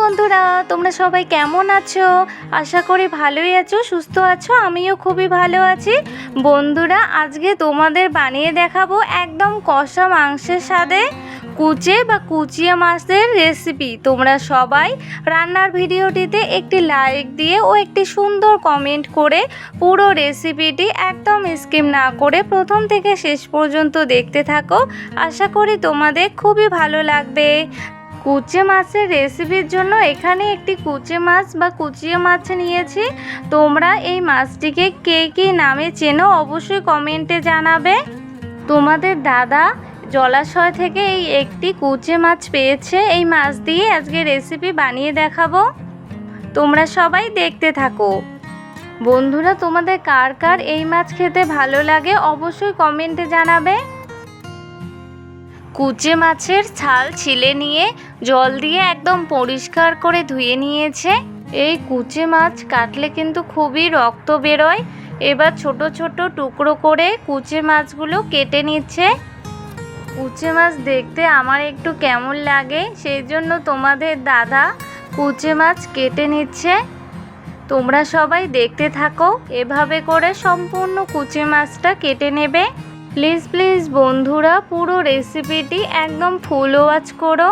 বন্ধুরা, তোমরা সবাই কেমন আছো? আশা করি ভালোই আছো, সুস্থ আছো, আমিও খুবই ভালো আছি। বন্ধুরা, আজকে তোমাদের বানিয়ে দেখাবো একদম কষা মাংসের সাথে কুচে বা কুচিয়া মাছের রেসিপি তোমরা সবাই রান্নার ভিডিওটিতে একটি লাইক দিয়ে ও একটি সুন্দর কমেন্ট করে পুরো রেসিপিটি একদম স্কিম না করে প্রথম থেকে শেষ পর্যন্ত দেখতে থাকো। আশা করি তোমাদের খুবই ভালো লাগবে। কুচে মাছের রেসিপির জন্য এখানে একটি কুচে মাছ বা কুচিয়ে মাছ নিয়েছি। তোমরা এই মাছটিকে কে কী নামে চেনো অবশ্যই কমেন্টে জানাবে। তোমাদের দাদা জলাশয় থেকে এই একটি কুচে মাছ পেয়েছে। এই মাছ দিয়ে আজকে রেসিপি বানিয়ে দেখাবো। তোমরা সবাই দেখতে থাকো। বন্ধুরা, তোমাদের কার কার এই মাছ খেতে ভালো লাগে অবশ্যই কমেন্টে জানাবে। কুচে মাছের ছাল ছিলে নিয়ে জল দিয়ে একদম পরিষ্কার করে ধুয়ে নিয়েছে। এই কুচে মাছ কাটলে কিন্তু খুবই রক্ত বেরোয়। এবার ছোট ছোট টুকরো করে কুচে মাছগুলো কেটে নিচ্ছে। কুচে মাছ দেখতে আমার একটু কেমন লাগে, সেই জন্য তোমাদের দাদা কুচে মাছ কেটে নিচ্ছে। তোমরা সবাই দেখতে থাকো, এভাবে করে সম্পূর্ণ কুচে মাছটা কেটে নেবে। প্লিজ প্লিজ বন্ধুরা, পুরো রেসিপিটি একদম ফুল ওয়াচ করো।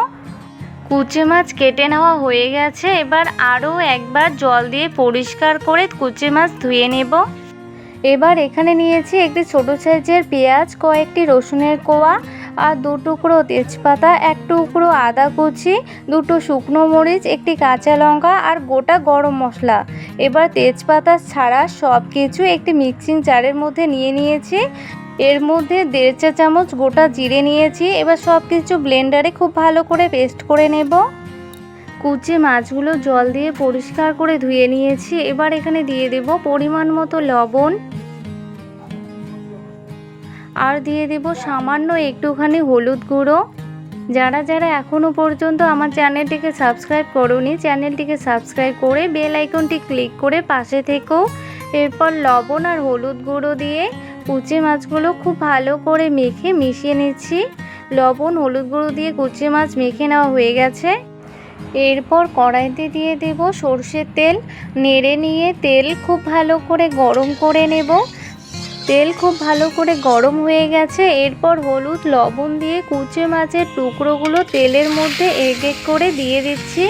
কুচে মাছ কেটে নেওয়া হয়ে গেছে, এবার আরও একবার জল দিয়ে পরিষ্কার করে কুচে মাছ ধুয়ে নেব। এবার এখানে নিয়েছি একটি ছোট সাইজের পেঁয়াজ, কয়েকটি রসুনের কোয়া আর দু টুকরো তেজপাতা, এক টুকরো আদা কুচি, দুটো শুকনো মরিচ, একটি কাঁচা লঙ্কা আর গোটা গরম মশলা। এবার তেজপাতা ছাড়া সব কিছু একটি মিক্সিং জারের মধ্যে নিয়ে নিয়েছি। এর মধ্যে দেড় চা চামচ গোটা জিরে নিয়েছি। এবার সব কিছু ব্লেন্ডারে খুব ভালো করে পেস্ট করে নেব। কুচে মাছগুলো জল দিয়ে পরিষ্কার করে ধুয়ে নিয়েছি। এবার এখানে দিয়ে দেব পরিমাণ মতো লবণ। আর দিয়ে দেব সামান্য একটুখানি হলুদ গুঁড়ো। যারা যারা এখনও পর্যন্ত আমার চ্যানেলটিকে সাবস্ক্রাইব করোনি, চ্যানেলটিকে সাবস্ক্রাইব করে বেল আইকনটি ক্লিক করে পাশে থেকেও এরপর লবণ আর হলুদ গুঁড়ো দিয়ে কুচে মাছগুলো খুব ভালো করে মেখে মিশিয়ে নিচ্ছি। লবণ, হলুদ গুঁড়ো দিয়ে কুচি মাছ মেখে নেওয়া হয়ে গেছে। এরপর কড়াইতে দিয়ে দেব সর্ষের তেল। নেড়ে নিয়ে তেল খুব ভালো করে গরম করে নেব। তেল খুব ভালো করে গরম হয়ে গেছে। এরপর হলুদ, লবণ দিয়ে কুচে মাছের টুকরোগুলো তেলের মধ্যে এক এক করে দিয়ে দিচ্ছি।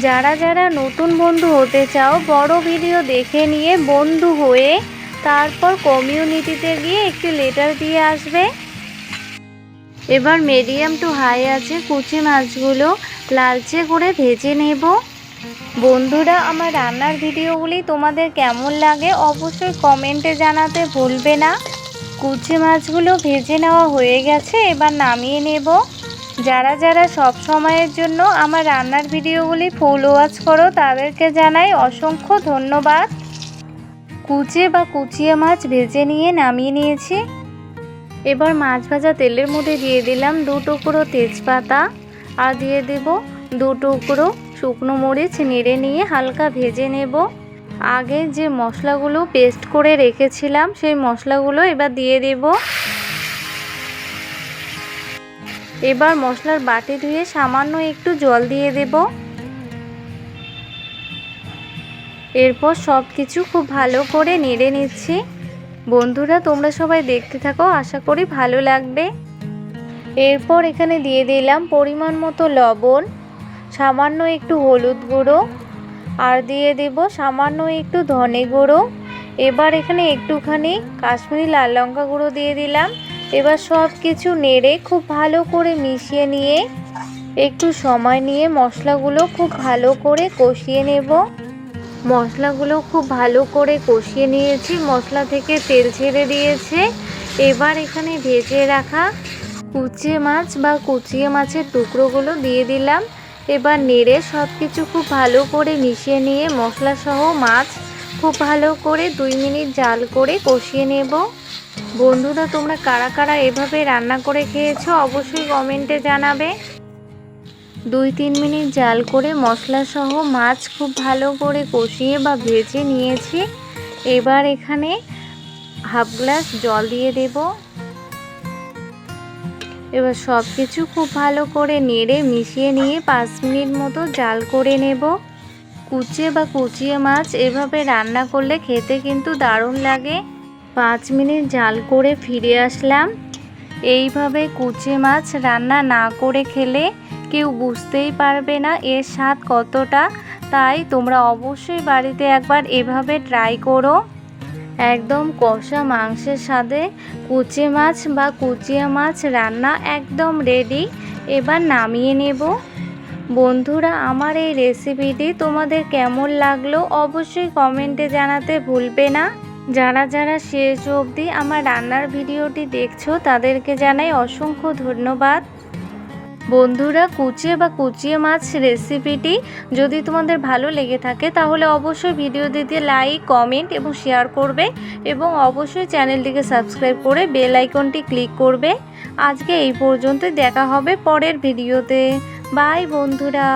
যারা যারা নতুন বন্ধু হতে চাও, বড় ভিডিও দেখে নিয়ে বন্ধু হয়ে তারপর কমিউনিটিতে গিয়ে একটি লেটার দিয়ে আসবে। এবার মিডিয়াম টু হাই আছে কুচি মাছগুলো লালচে করে ভেজে নেব। বন্ধুরা, আমার রান্নার ভিডিওগুলি তোমাদের কেমন লাগে অবশ্যই কমেন্টে জানাতে ভুলবে না। কুচি মাছগুলো ভেজে নেওয়া হয়ে গেছে, এবার নামিয়ে নেব। যারা যারা সব সময়ের জন্য আমার রান্নার ভিডিওগুলি ফুল ওয়াচ করো, তাদেরকে জানাই অসংখ্য ধন্যবাদ। কুচে বা কুচিয়া মাছ ভেজে নিয়ে নামিয়ে নিয়েছি। এবার মাছ ভাজা তেলের মধ্যে দিয়ে দিলাম দু টুকরো তেজপাতা আর দিয়ে দেব দু টুকরো শুকনো মরিচ নেড়ে নিয়ে হালকা ভেজে নেব। আগে যে মশলাগুলো পেস্ট করে রেখেছিলাম সেই মশলাগুলো এবার দিয়ে দেব। এবার মশলার বাটি ধুয়ে সামান্য একটু জল দিয়ে দেব। এরপর সব কিছু খুব ভালো করে নেড়ে নিচ্ছি। বন্ধুরা, তোমরা সবাই দেখতে থাকো, আশা করি ভালো লাগবে। এরপর এখানে দিয়ে দিলাম পরিমাণ মতো লবণ, সামান্য একটু হলুদ গুঁড়ো, আর দিয়ে দেব সামান্য একটু ধনে গুঁড়ো। এবার এখানে একটুখানি কাশ্মীরি লাল লঙ্কা গুঁড়ো দিয়ে দিলাম। এবার সব কিছু নেড়ে খুব ভালো করে মিশিয়ে নিয়ে একটু সময় নিয়ে মশলাগুলো খুব ভালো করে কষিয়ে নেব। মশলাগুলো খুব ভালো করে কষিয়ে নিয়েছি। মশলা থেকে তেল ছেড়ে দিয়েছে। এবার এখানে ভেজে রাখা কুচিয়ে মাছ বা কুচিয়ে মাছের টুকরোগুলো দিয়ে দিলাম। এবার নেড়ে সব কিছু খুব ভালো করে মিশিয়ে নিয়ে মশলা সহ মাছ খুব ভালো করে দুই মিনিট জাল করে কষিয়ে নেব। বন্ধুরা, তোমরা কারা কারা এভাবে রান্না করে খেয়েছো অবশ্যই কমেন্টে জানাবে। দুই তিন মিনিট জাল করে মশলা সহ মাছ খুব ভালো করে কষিয়ে বা ভেজে নিয়েছি। এবার এখানে হাফ গ্লাস জল দিয়ে দেব। এবার সব কিছু খুব ভালো করে নেড়ে মিশিয়ে নিয়ে পাঁচ মিনিট মতো জাল করে নেব। কুচিয়ে বা কুচিয়ে মাছ এভাবে রান্না করলে খেতে কিন্তু দারুণ লাগে। পাঁচ মিনিট জাল করে ফিরে আসলাম। এইভাবে কুচে মাছ রান্না না করে খেলে কেউ বুঝতেই পারবে না এর স্বাদ কতটা, তাই তোমরা অবশ্যই বাড়িতে একবার এভাবে ট্রাই করো। একদম কষা মাংসের সাথে কুচে মাছ বা কুচিয়া মাছ রান্না একদম রেডি এবার নামিয়ে নেব। বন্ধুরা, আমার এই রেসিপিটি তোমাদের কেমন লাগল অবশ্যই কমেন্টে জানাতে ভুলবে না। যারা যারা শেষ অবধি আমার রান্নার ভিডিওটি দেখছ, তাদেরকে জানাই অসংখ্য ধন্যবাদ। বন্ধুরা কুচিয়ে বা কুচিয়ে মাছ রেসিপিটি যদি তোমাদের ভালো লেগে থাকে, তাহলে অবশ্যই ভিডিও দিতে লাইক কমেন্ট এবং শেয়ার করবে এবং অবশ্যই চ্যানেলটিকে সাবস্ক্রাইব করে বেল আইকনটি ক্লিক করবে। আজকে এই পর্যন্তই, দেখা হবে পরের ভিডিওতে বাই বন্ধুরা।